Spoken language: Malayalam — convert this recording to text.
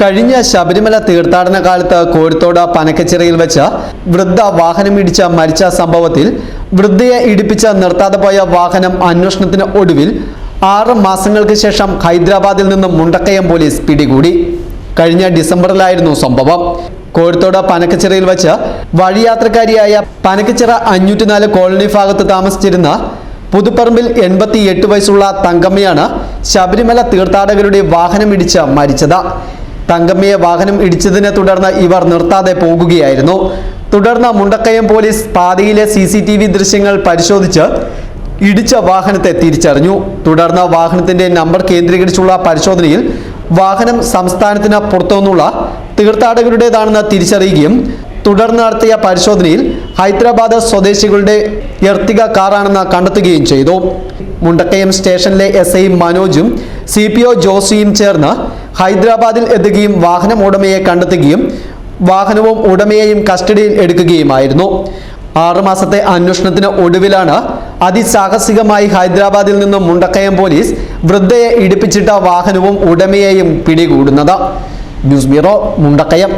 കഴിഞ്ഞ ശബരിമല തീർത്ഥാടന കാലത്ത് കോഴിത്തോട് പനക്കച്ചിറയിൽ വെച്ച് വൃദ്ധ വാഹനമിടിച്ച് മരിച്ച സംഭവത്തിൽ വൃദ്ധയെ ഇടിപ്പിച്ച് നിർത്താതെ പോയ വാഹനം അന്വേഷണത്തിന് ഒടുവിൽ ആറ് മാസങ്ങൾക്ക് ശേഷം ഹൈദരാബാദിൽ നിന്നും മുണ്ടക്കയം പോലീസ് പിടികൂടി. കഴിഞ്ഞ ഡിസംബറിലായിരുന്നു സംഭവം. കോഴിത്തോട് പനക്കച്ചിറയിൽ വെച്ച് വഴിയാത്രക്കാരിയായ പനക്കച്ചിറ അഞ്ഞൂറ്റിനാല് കോളനി ഭാഗത്ത് താമസിച്ചിരുന്ന പുതുപ്പറമ്പിൽ എൺപത്തി എട്ട് വയസ്സുള്ള തങ്കമ്മയാണ് ശബരിമല തീർത്ഥാടകരുടെ വാഹനമിടിച്ച് മരിച്ചത്. തങ്കമ്മയെ വാഹനം ഇടിച്ചതിനെ തുടർന്ന് ഇവർ നിർത്താതെ പോകുകയായിരുന്നു. തുടർന്ന് മുണ്ടക്കയം പോലീസ് പാതയിലെ സി സി ടി വി ദൃശ്യങ്ങൾ പരിശോധിച്ച് ഇടിച്ച വാഹനത്തെ തിരിച്ചറിഞ്ഞു. തുടർന്ന് വാഹനത്തിന്റെ നമ്പർ കേന്ദ്രീകരിച്ചുള്ള പരിശോധനയിൽ വാഹനം സംസ്ഥാനത്തിന് പുറത്തുനിന്നുള്ള തീർത്ഥാടകരുടേതാണെന്ന് തിരിച്ചറിയുകയും തുടർന്ന് നടത്തിയ പരിശോധനയിൽ ഹൈദരാബാദ് സ്വദേശികളുടെ എർത്തിക കാറാണെന്ന് കണ്ടെത്തുകയും ചെയ്തു. മുണ്ടക്കയം സ്റ്റേഷനിലെ എസ് ഐ മനോജും സി പി ഒ ജോസിയും ചേർന്ന് ഹൈദരാബാദിൽ എത്തുകയും വാഹനം ഉടമയെ കണ്ടെത്തുകയും വാഹനവും ഉടമയെയും കസ്റ്റഡിയിൽ എടുക്കുകയുമായിരുന്നു. ആറുമാസത്തെ അന്വേഷണത്തിന് ഒടുവിലാണ് അതിസാഹസികമായി ഹൈദരാബാദിൽ നിന്നും മുണ്ടക്കയം പോലീസ് വൃദ്ധയെ ഇടിപ്പിച്ചിട്ട വാഹനവും ഉടമയെയും പിടികൂടുന്നത്. News bureau Mundakayam.